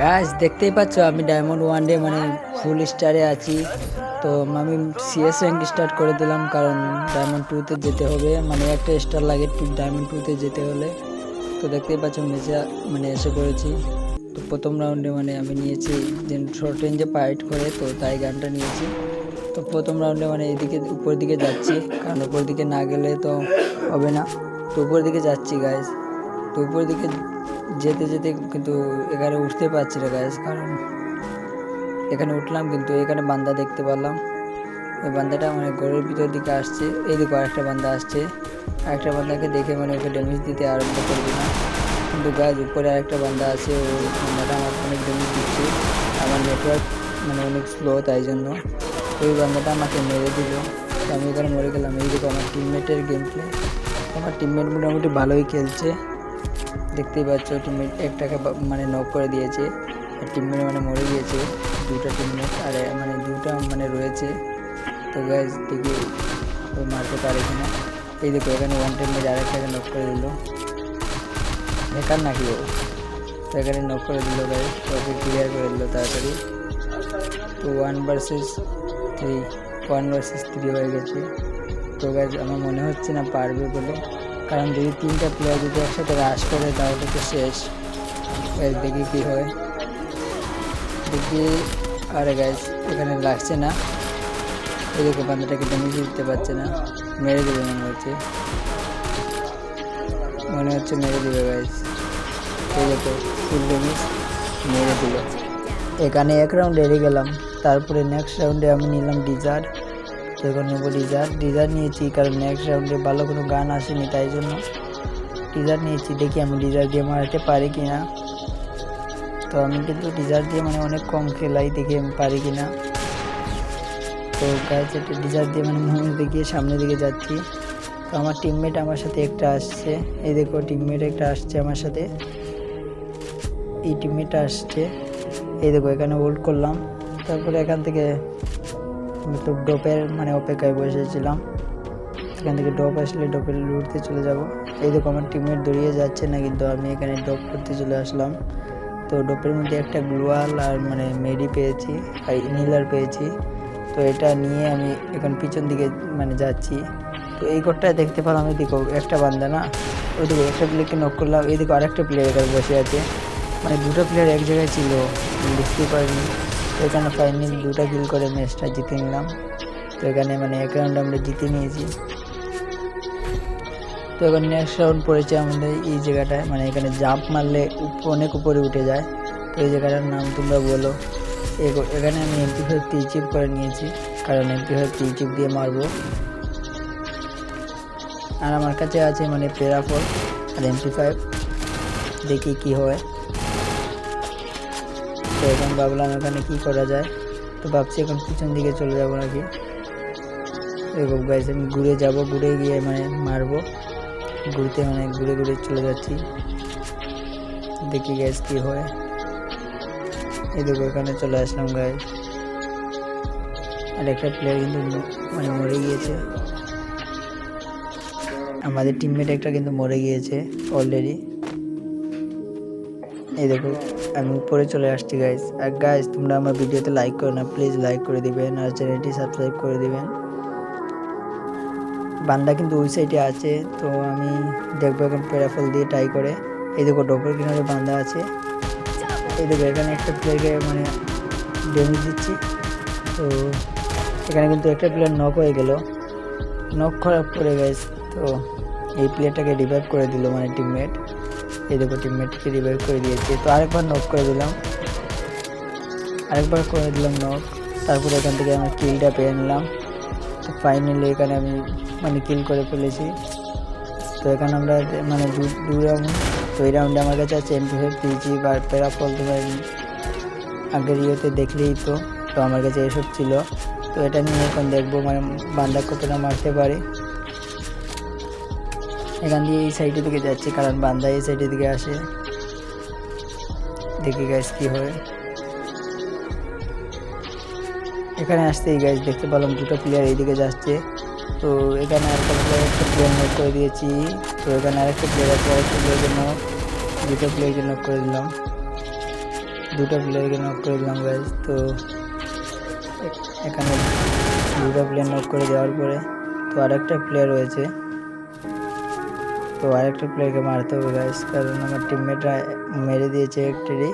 গাছ দেখতেই পাচ্ছ, আমি ডায়মন্ড ওয়ান ডে মানে ফুল স্টারে আছি। তো আমি সিএস র্যাঙ্ক স্টার্ট করে দিলাম, কারণ ডায়মন্ড টুতে যেতে হবে। মানে একটা স্টার লাগে ডায়মন্ড টুতে যেতে হলে। তো দেখতেই পাচ্ছ মেজা মানে এসে পড়েছি। তো প্রথম রাউন্ডে মানে আমি নিয়েছি, যে শর্ট রেঞ্জে পাইট করে, তো তাই গানটা নিয়েছি। তো প্রথম রাউন্ডে মানে এদিকে, উপর দিকে যাচ্ছি, কারণ উপর দিকে না গেলে তো হবে না। তো উপর দিকে যাচ্ছি গাইজ তো উপর দিকে যেতে যেতে কিন্তু এখানে উঠতে পারছি না গাইজ কারণ এখানে উঠলাম কিন্তু এখানে বান্দা দেখতে পেলাম ওই বান্দাটা মানে ঘরের ভিতর দিকে আসছে এইদিকে আরেকটা বান্দা আসছে। আরেকটা বান্দাকে দেখে মানে ওকে ড্যামেজ দিতে আরম্ভ করবে না। কিন্তু গাছ উপরে আরেকটা বান্দা আছে ওই বান্দাটা আমার অনেক ড্যামেজ দিচ্ছে। আমার নেটওয়ার্ক মানে অনেক স্লো তাই জন্য। ওই বান্দাটা আমাকে মেরে দিল। আমি এখানে মরে গেলাম। এই দেখো আমার টিমমেটের গেম প্লে আমার টিমমেট মোটামুটি ভালোই খেলছে। দেখতেই পাচ্ছ টিমমেট একটাকে মানে নক করে দিয়েছে। আর টিমমেট মানে মরে গিয়েছে দুটা টিমমেট আর মানে দুটা মানে রয়েছে। তো গ্যাস দেখি মারতে পারে কিনা। এই দেখো, এখানে ওয়ান টিমমেট আরেকটাকে নক করে দিল। বেকার নাকি ও? তো এখানে নক করে দিল গাইজ ওকে ক্লিয়ার করে দিল তাড়াতাড়ি। তো one versus three one versus three হয়ে গেছে। তো গাইজ আমার মনে হচ্ছে না পারবে বলে। কারণ যদি তিনটা প্লেয়ার যদি একসাথে রাশ করে, তাহলে তো শেষ। গাইজ দেখি কী হয়? দেখি আরে গাইজ এখানে লাগছে না। এদিকে বান্দাটাকে ড্যামেজ দিতে পারছে না। মেরে দেবে মনে হচ্ছে। মনে হচ্ছে মেরে দেবে গাইজ এই দেখো ফুল ড্যামেজ মেরে দিল। এখানে এক রাউন্ড হেরে গেলাম। তারপরে নেক্সট রাউন্ডে আমি নিলাম ডিজার্ট তো এখন নেব ডিজার্ট ডিজার্ট নিয়েছি, কারণ নেক্সট রাউন্ডে ভালো কোনো গান আসেনি, তাই জন্য ডিজার্ট নিয়েছি, দেখি আমি ডিজার্ট দিয়ে মারাতে পারি কি না তো আমি কিন্তু ডিজার্ট দিয়ে মানে অনেক কম খেলাই দেখি আমি পারি কি না তো গাছ একটা ডিজার্ট দিয়ে মানে মুভমেন্ট দেখিয়ে সামনের দিকে যাচ্ছি। তো আমার টিমমেট আমার সাথে একটা আসছে। এই দেখো টিমমেট একটা আসছে আমার সাথে। এই টিমমেটটা আসছে। এই দেখো, এখানে হোল্ড করলাম। তারপরে এখান থেকে একটু ডোপের মানে অপেক্ষায় বসেছিলাম। এখান থেকে ডপ আসলে ডোপের লুটতে চলে যাব। এই দেখো আমার টিমমেট দৌড়িয়ে যাচ্ছে না, কিন্তু আমি এখানে ডপ করতে চলে আসলাম। তো ডোপের মধ্যে একটা গ্লোয়াল আর মানে মেডি পেয়েছি, আর ইনিলার পেয়েছি। তো এটা নিয়ে আমি এখন পিছন দিকে মানে যাচ্ছি। তো এই ঘরটায় দেখতে পেলাম দেখো একটা বান্দা না? ওইদিকে একটা প্লেয়ারকে নক করলাম। এইদিকে আরেকটা প্লেয়ার এখানে বসে আছে। মানে দুটো প্লেয়ার এক জায়গায় ছিল বুঝতেই পারিনি তো এখানে ফাইনালি দুটা কিল করে ম্যাচটা জিতে নিলাম। তো এখানে মানে এক রাউন্ড আমরা জিতে নিয়েছি। তো এবার নেক্সট রাউন্ড পড়েছে আমাদের এই জায়গাটায়। মানে এখানে জাম্প মারলে অনেক উপরে উঠে যায়। তো এই জায়গাটার নাম তোমরা বলো। এখানে আমি এমপি ফাইভ চিপ করে নিয়েছি। কারণ এমপি ফাইভ চিপ দিয়ে মারবো। আর আমার কাছে আছে মানে পেরাফল আর এমপি ফাইভ দেখি কি হয়। তো এখন ভাবলাম এখানে কি করা যায়? তো ভাবছি এখন পিছন দিকে চলে যাব নাকি? এরকম গাইছে আমি ঘুরে যাব, ঘুরে গিয়ে মানে মারবো। ঘুরতে মানে ঘুরে ঘুরে চলে যাচ্ছি। দেখি গ্যাস কি হয়। এই দেখো, এখানে চলে আসলাম গায়ে আর একটা প্লেয়ার কিন্তু মানে মরে গিয়েছে। আমাদের টিমমেট একটা কিন্তু মরে গিয়েছে অলরেডি এই দেখো। আমি উপরে চলে আসছি গাইজ আর গাইজ তোমরা আমার ভিডিওতে লাইক করো না প্লিজ লাইক করে দিবেন আর চ্যানেলটি সাবস্ক্রাইব করে দিবেন। বান্দা কিন্তু ওই সাইডে আছে, তো আমি দেখব এখন প্যারাফল দিয়ে ট্রাই করে। এই দেখো, ডোপের কিনারে বান্দা আছে। এই দেখো, এখানে একটা প্লেয়ারকে মানে ড্যামেজ দিচ্ছি। তো এখানে কিন্তু একটা প্লেয়ার নক হয়ে গেল। নক খারাপ করে গাইজ তো এই প্লেয়ারটাকে রিভাইভ করে দিল মানে টিমমেট এই দেখো টিমমেটকে রিভাইভ করে দিয়েছে। তো আরেকবার নক করে দিলাম। আরেকবার করে দিলাম নক তারপরে এখান থেকে আমি কিলটা পেয়ে নিলাম। তো ফাইনালি এখানে আমি মানে কিল করে ফেলেছি। তো এখানে আমরা মানে দু রাউন্ড তো এই রাউন্ডে আমার কাছে আছে এমপি ফাইভ পিজি বা প্যারাফল তোমার আগের ইয়েতে দেখলেই তো। তো আমার কাছে এসব ছিল। তো এটা নিয়ে এখন দেখব মানে বান্দা কতটা মারতে পারে। এখান দিয়ে এই সাইডের দিকে যাচ্ছে, কারণ বান্দা এই সাইডের দিকে আসে। দেখি গাইস কি হয়। এখানে আসতে এই গাইস দেখতে পেলাম দুটো প্লেয়ার এইদিকে যাচ্ছে। তো এখানে আরেকটা প্লেয়ার একটা প্লেয়ার নোট করে দিয়েছি। তো এখানে আরেকটা প্লেয়ার আছে, আরেকটা প্লেয়ার জন্য দুটো প্লেয়ার জন্য করে দিলাম। দুটো প্লেয়ারকে নক করে দিলাম গাইজ তো এখানে দুটো প্লেয়ার নক করে দেওয়ার পরে তো আরেকটা প্লেয়ার রয়েছে। তো আরেকটা প্লেয়ারকে মারতে হবে গাইজ কারণ আমার টিমমেটরা মেরে দিয়েছে একটারই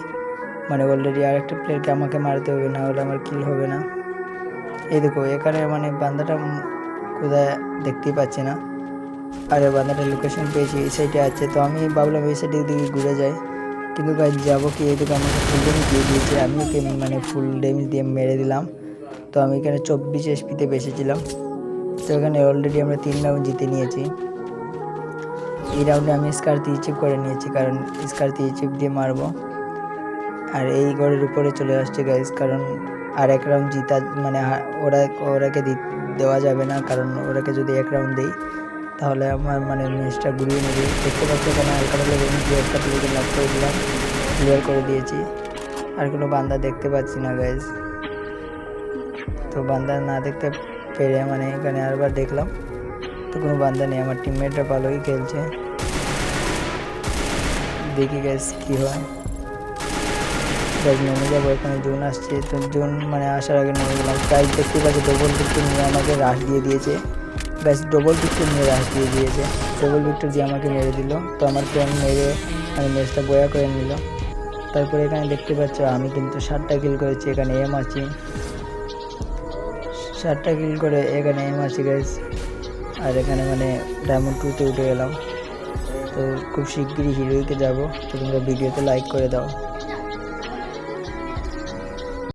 মানে অলরেডি আরেকটা প্লেয়ারকে আমাকে মারতে হবে, না হলে আমার কিল হবে না। এই দেখো, এখানে মানে বান্দাটা কোথায় দেখতেই পাচ্ছি না। আর বান্দাটা লোকেশন পেয়েছি, এই সাইডে আছে। তো আমি ভাবলাম এই সাইডের দিকে ঘুরে যাই। কিন্তু গাছ যাব কি? এদিকে আমাকে ফুল ডেমেজ দিয়ে দিয়েছে। আমি ওকে মানে ফুল ডেমেজ দিয়ে মেরে দিলাম। তো আমি এখানে চব্বিশ এসপিতে বেঁচেছিলাম। তো এখানে অলরেডি আমরা তিন রাউন্ড জিতে নিয়েছি। এই রাউন্ডে আমি স্কার দিয়ে চিপ করে নিয়েছি, কারণ স্কার দিয়ে চিপ দিয়ে মারবো। আর এই ঘরের উপরে চলে আসছে গাইস কারণ আর এক রাউন্ড জিতা মানে ওরা, ওরাকে দেওয়া যাবে না, কারণ ওরাকে যদি এক রাউন্ড দিই, তাহলে আমার মানে ম্যাচটা ঘুরিয়ে নেবে। দেখতে পাচ্ছি এখানে হালকা লেগে প্লেয়ারটা প্লেয়ারকে লক করে দিলাম ক্লিয়ার করে দিয়েছি। আর কোনো বান্দা দেখতে পাচ্ছি না গাইজ তো বান্দা না দেখতে পেরে মানে এখানে আরবার দেখলাম, তো কোনো বান্দা নেই, আমার টিমমেটরা ভালোই খেলছে। দেখি গাইজ কী হয়। নেমে যাব এখানে জোন আসছে। তো জোন মানে আসার আগে নেমে গেলাম। গাইজ দেখতে পাচ্ছি ডবল ভিক্টর নিয়ে আমাকে রাশ দিয়ে দিয়েছে। গাইজ ডবল ভিক্টর নিয়ে রাশ দিয়ে দিয়েছে। ডবল ভিক্টর দিয়ে আমাকে মেরে দিল। তো আমার ফ্রেন্ড মেরে মানে ম্যাচটা বয়া করে নিল। তারপরে এখানে দেখতে পাচ্ছ, আমি কিন্তু সাতটা কিল করেছি, এখানে এম আছি। সাতটা কিল করে এখানে এম আছি গাইজ আর এখানে মানে ডায়মন্ড টুতে উঠে গেলাম। তো খুব শিগগিরই হিরোইকে যাব। তো তোমরা ভিডিওতে লাইক করে দাও।